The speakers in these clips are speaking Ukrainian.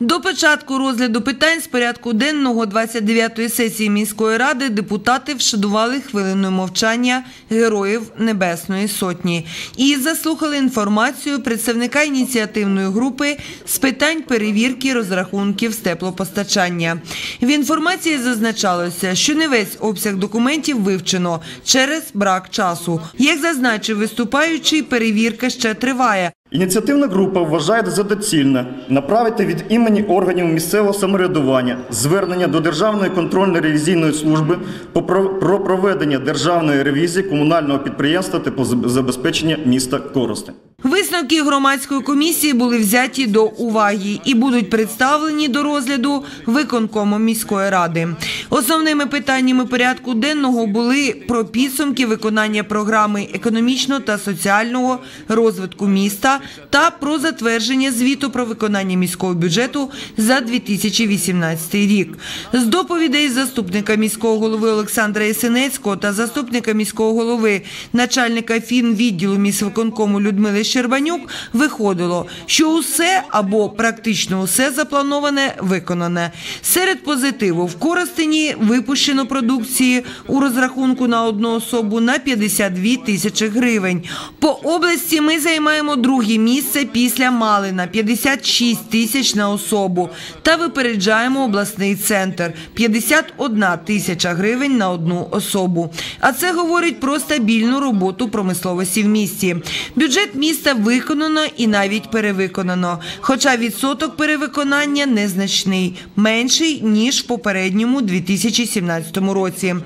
До початку розгляду питань з порядку денного 29-ї сесії міської ради депутати вшанували хвилиною мовчання героїв Небесної Сотні і заслухали інформацію представника ініціативної групи з питань перевірки розрахунків з теплопостачання. В інформації зазначалося, що не весь обсяг документів вивчено через брак часу. Як зазначив виступаючий, перевірка ще триває. Ініціативна група вважає за доцільне направити від імені органів місцевого самоврядування звернення до Державної контрольно-ревізійної служби про про проведення державної ревізії комунального підприємства теплозабезпечення міста Коростень. Висновки громадської комісії були взяті до уваги і будуть представлені до розгляду виконкомом міської ради. Основними питаннями порядку денного були про підсумки виконання програми економічного та соціального розвитку міста та про затвердження звіту про виконання міського бюджету за 2018 рік. З доповідей заступника міського голови Олександра Єсенецького та заступника міського голови начальника фінвідділу міськвиконкому Людмили Щербанюк виходило, що усе або практично усе заплановане виконане. Серед позитиву в Коростені випущено продукції у розрахунку на одну особу на 52 тисячі гривень. По області ми займаємо друге місце після Малина 56 тисяч на особу та випереджаємо обласний центр 51 тисяча гривень на одну особу. А це говорить про стабільну роботу промисловості в місті. Бюджет міста виконано і навіть перевиконано. Хоча відсоток перевиконання незначний, менший ніж в попередньому 2017 році.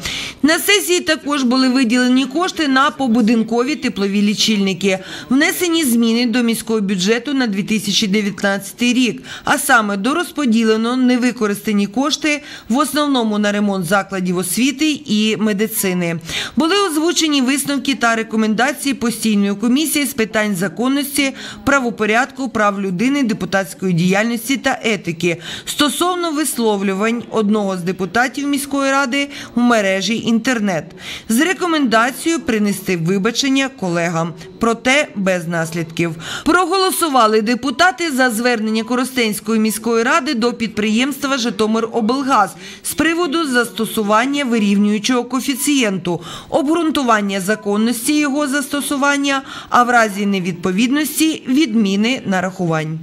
На сесії також були виділені кошти на побудинкові теплові лічильники, внесені зміни до міського бюджету на 2019 рік, а саме до розподілено невикористані кошти в основному на ремонт закладів освіти і медицини. Були озвучені висновки та рекомендації постійної комісії з питань законності, правопорядку, прав людини, депутатської діяльності та етики. Стосовно висловлювань одного з депутатів міської ради у мережі інтернет. З рекомендацією принести вибачення колегам, проте без наслідків. Проголосували депутати за звернення Коростенської міської ради до підприємства Житомироблгаз з приводу застосування вирівнюючого коефіцієнту, обґрунтування законності його застосування, а в разі невідповідності відміни нарахувань.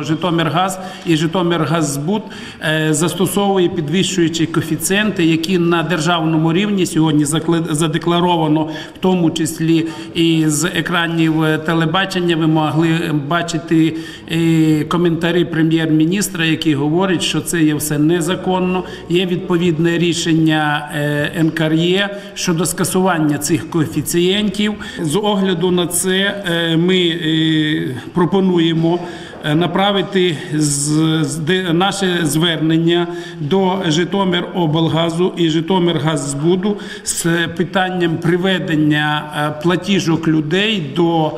Житомиргаз і Житомиргаззбут е, застосовує підвищуючі коефіцієнти, які на державному рівні сьогодні задекларовано, в тому числі і з екранів телебачення. Ви могли бачити е, коментарі прем'єр-міністра, які говорять, що це є все незаконно. Є відповідне рішення е, НКРЄ щодо скасування цих коефіцієнтів. З огляду на це ми пропонуємо направити наше звернення до Житомироблгазу і Житомиргазбуду з питанням приведення платіжок людей до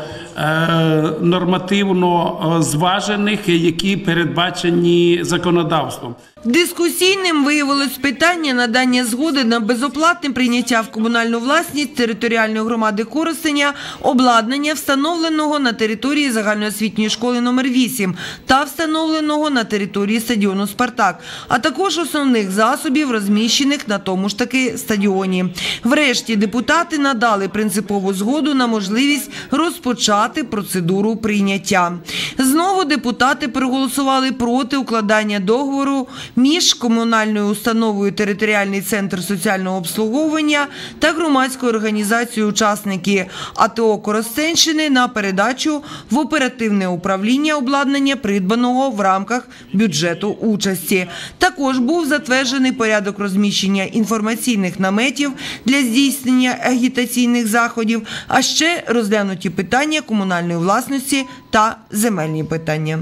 нормативно зважених, які передбачені законодавством. Дискусійним виявилось питання надання згоди на безоплатне прийняття в комунальну власність територіальної громади Коростеня обладнання, встановленого на території загальноосвітньої школи номер 8 та встановленого на території стадіону Спартак, а також основних засобів, розміщених на тому ж таки стадіоні. Врешті депутати надали принципову згоду на можливість розпочати процедуру прийняття. Знову депутати проголосували проти укладання договору між комунальною установою Територіальний центр соціального обслуговування та громадською організацією учасники АТО Коростенщини на передачу в оперативне управління обладнання, придбаного в рамках бюджету участі. Також був затверджений порядок розміщення інформаційних наметів для здійснення агітаційних заходів, а ще розглянуті питання комунальної власності та земельні питання.